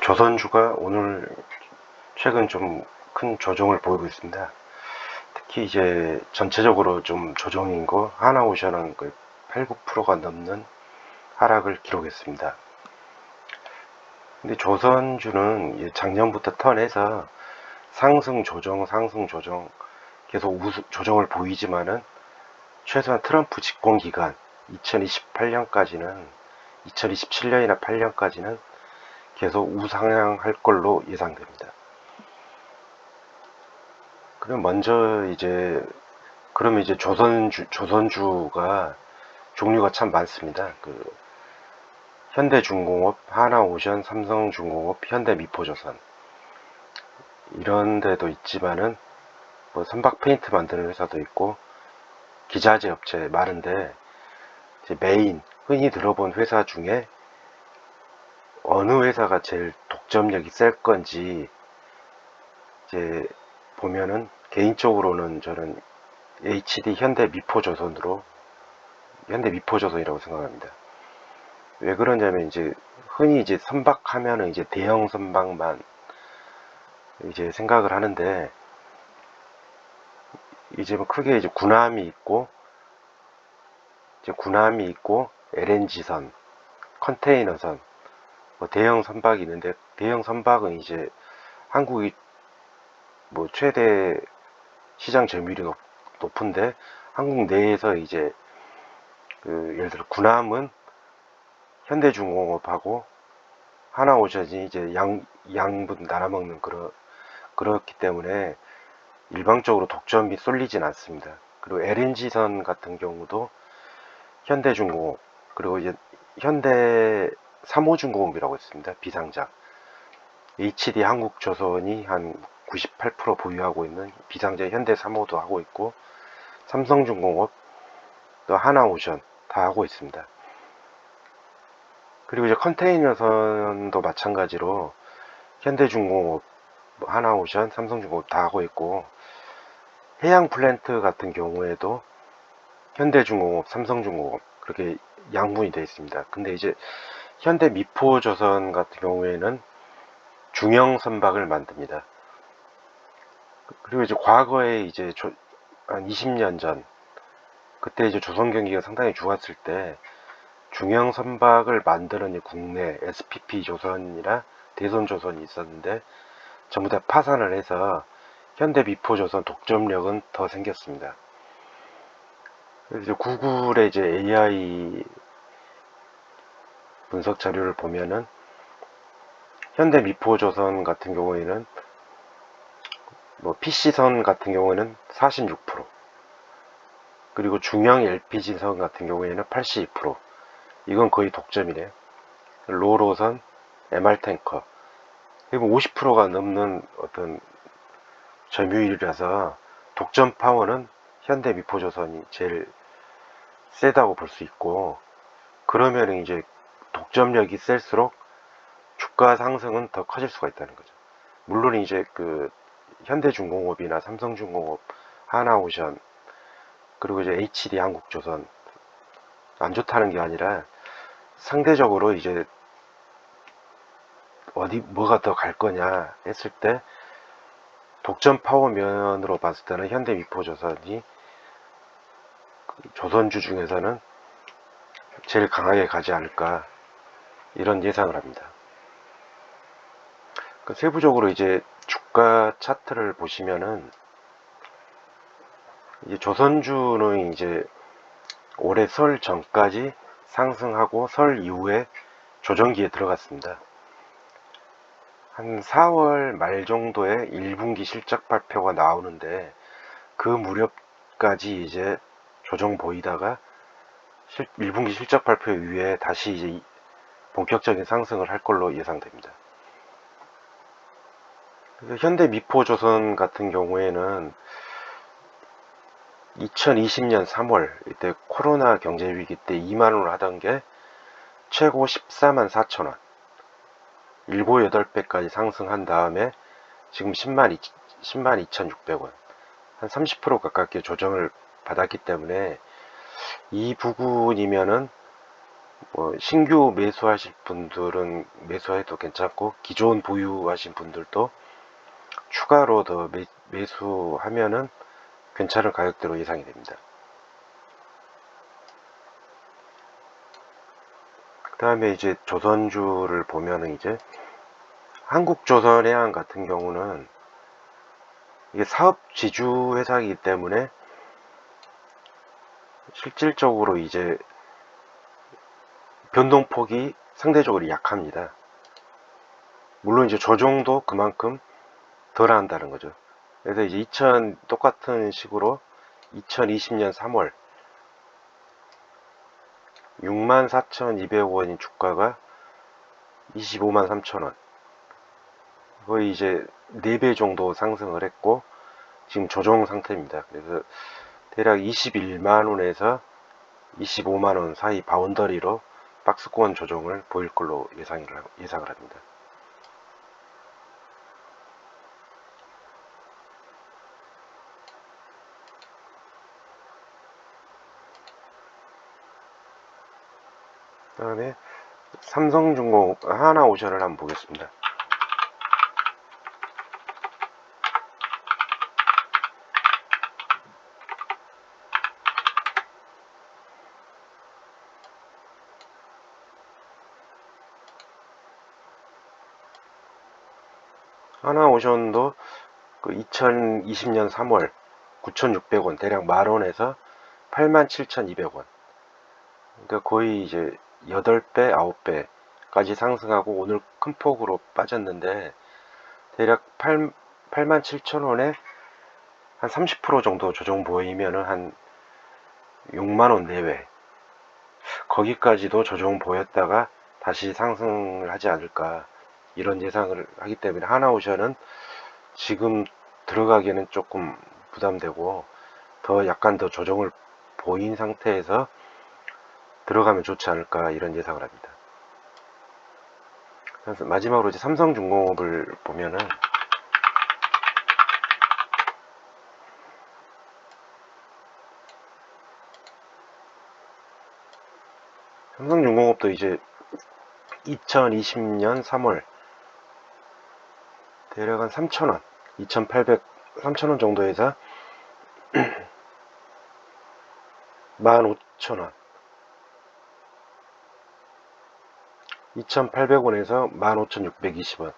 조선주가 오늘 최근 좀 큰 조정을 보이고 있습니다. 특히 이제 전체적으로 좀 조정인 거 하나오션은 그 8, 9%가 넘는 하락을 기록했습니다. 근데 조선주는 작년부터 턴해서 상승 조정, 상승 조정 계속 우수, 조정을 보이지만은 최소한 트럼프 집권 기간 2028년까지는 2027년이나 8년까지는 계속 우상향할 걸로 예상됩니다. 그럼 먼저 이제 그러면 이제 조선주 조선주가 종류가 참 많습니다. 그 현대중공업, 하나오션, 삼성중공업, 현대미포조선 이런 데도 있지만은 뭐 선박 페인트 만드는 회사도 있고 기자재 업체 많은데 메인 흔히 들어본 회사 중에 어느 회사가 제일 독점력이 셀 건지 이제 보면은 개인적으로는 저는 HD 현대 미포조선으로 현대 미포조선이라고 생각합니다. 왜 그러냐면 이제 흔히 이제 선박하면은 이제 대형 선박만 이제 생각을 하는데 이제 뭐 크게 이제 군함이 있고 이제 군함이 있고 LNG선, 컨테이너선, 뭐 대형 선박이 있는데 대형 선박은 이제 한국이 뭐 최대 시장 점유율이 높, 높은데 한국 내에서 이제 그 예를 들어 군함은 현대중공업하고 하나오션이 이제 양 양분 나눠먹는 그런 그렇기 때문에 일방적으로 독점이 쏠리진 않습니다. 그리고 LNG선 같은 경우도 현대중공업 그리고 이제 현대 3호중공업이라고 있습니다. 비상장 HD 한국조선이 한 98% 보유하고 있는 비상장 현대 3호도 하고 있고 삼성중공업 또 하나오션 다 하고 있습니다. 그리고 이제 컨테이너선도 마찬가지로 현대중공업, 뭐 하나오션, 삼성중공업 다 하고 있고 해양 플랜트 같은 경우에도 현대중공업, 삼성중공업 그렇게 양분이 되어 있습니다. 근데 이제 현대 미포조선 같은 경우에는 중형 선박을 만듭니다. 그리고 이제 과거에 이제 조, 한 20년 전 그때 이제 조선 경기가 상당히 좋았을 때 중형 선박을 만드는 이 국내 SPP 조선이나 대선 조선이 있었는데 전부 다 파산을 해서 현대 미포 조선 독점력은 더 생겼습니다. 그래서 구글의 이제 AI 분석 자료를 보면은 현대 미포 조선 같은 경우에는 뭐 PC선 같은 경우에는 46% 그리고 중형 LPG선 같은 경우에는 82% 이건 거의 독점이네요. 로로선, MR탱커. 그리고 50%가 넘는 어떤 점유율이라서 독점 파워는 현대 미포조선이 제일 세다고 볼 수 있고 그러면 이제 독점력이 셀수록 주가 상승은 더 커질 수가 있다는 거죠. 물론 이제 그 현대중공업이나 삼성중공업, 하나오션 그리고 이제 HD 한국조선 안 좋다는 게 아니라 상대적으로 이제 어디 뭐가 더 갈 거냐 했을 때 독점 파워면으로 봤을 때는 현대 미포조선이 그 조선주 중에서는 제일 강하게 가지 않을까 이런 예상을 합니다. 그 세부적으로 이제 주가 차트를 보시면은 이제 조선주는 이제 올해 설 전까지 상승하고 설 이후에 조정기에 들어갔습니다. 한 4월 말 정도에 1분기 실적 발표가 나오는데 그 무렵까지 이제 조정 보이다가 1분기 실적 발표 이후에 다시 이제 본격적인 상승을 할 걸로 예상됩니다. 현대 미포조선 같은 경우에는 2020년 3월 이때 코로나 경제 위기 때 2만 원을 하던 게 최고 14만 4천 원 7, 8배까지 상승한 다음에 지금 10만, 2, 10만 2,600원 한 30% 가깝게 조정을 받았기 때문에 이 부분이면은 뭐 신규 매수하실 분들은 매수해도 괜찮고 기존 보유하신 분들도 추가로 더 매, 매수하면은 괜찮은 가격대로 예상이 됩니다. 그 다음에 이제 조선주를 보면은 이제 한국조선해양 같은 경우는 이게 사업 지주 회사이기 때문에 실질적으로 이제 변동폭이 상대적으로 약합니다. 물론 이제 조정도 그만큼 덜 한다는 거죠. 그래서 이제 2000 똑같은 식으로 2020년 3월 64,200원인 주가가 25만 3천원 거의 이제 4배 정도 상승을 했고 지금 조정 상태입니다. 그래서 대략 21만원에서 25만원 사이 바운더리로 박스권 조정을 보일 걸로 예상을, 합니다. 그 다음에 삼성중공 하나오션을 한번 보겠습니다. 하나오션도 그 2020년 3월 9,600원 대략 만원에서 87,200원. 그러니까 거의 이제 8배, 9배까지 상승하고 오늘 큰 폭으로 빠졌는데 대략 8, 87,000원에 한 30% 정도 조정 보이면은 한 6만원 내외. 거기까지도 조정 보였다가 다시 상승을 하지 않을까 이런 예상을 하기 때문에 하나오션은 지금 들어가기에는 조금 부담되고 더 약간 더 조정을 보인 상태에서 들어가면 좋지 않을까 이런 예상을 합니다. 그래서 마지막으로 이제 삼성중공업을 보면은 삼성중공업도 이제 2020년 3월 대략 한 3,000원, 2,800, 3,000원 정도에서 15,000원. 2,800원에서 15,620원.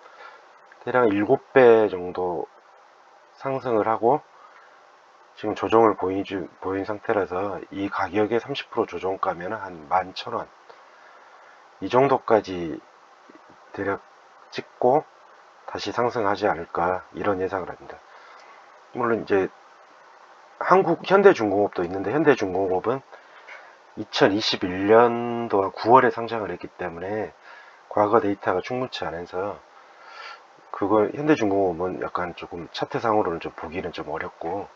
대략 7배 정도 상승을 하고 지금 조정을 보인, 보인 상태라서 이 가격에 30% 조정가면 한 11,000원. 이 정도까지 대략 찍고 다시 상승하지 않을까 이런 예상을 합니다. 물론 이제 한국 현대중공업도 있는데 현대중공업은 2021년도 9월에 상장을 했기 때문에 과거 데이터가 충분치 않아서 그걸 현대중공업은 약간 조금 차트상으로는 좀 보기는 좀 어렵고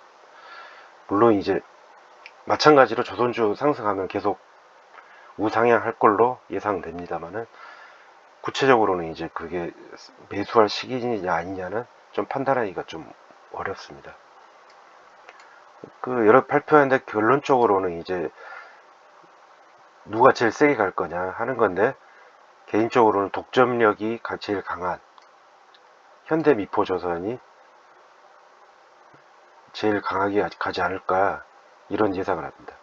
물론 이제 마찬가지로 조선주 상승하면 계속 우상향할 걸로 예상됩니다만은 구체적으로는 이제 그게 매수할 시기냐 아니냐는 좀 판단하기가 좀 어렵습니다. 그 여러 발표했는데 결론적으로는 이제 누가 제일 세게 갈 거냐 하는 건데 개인적으로는 독점력이 제일 강한 현대 미포조선이 제일 강하게 가지 않을까 이런 예상을 합니다.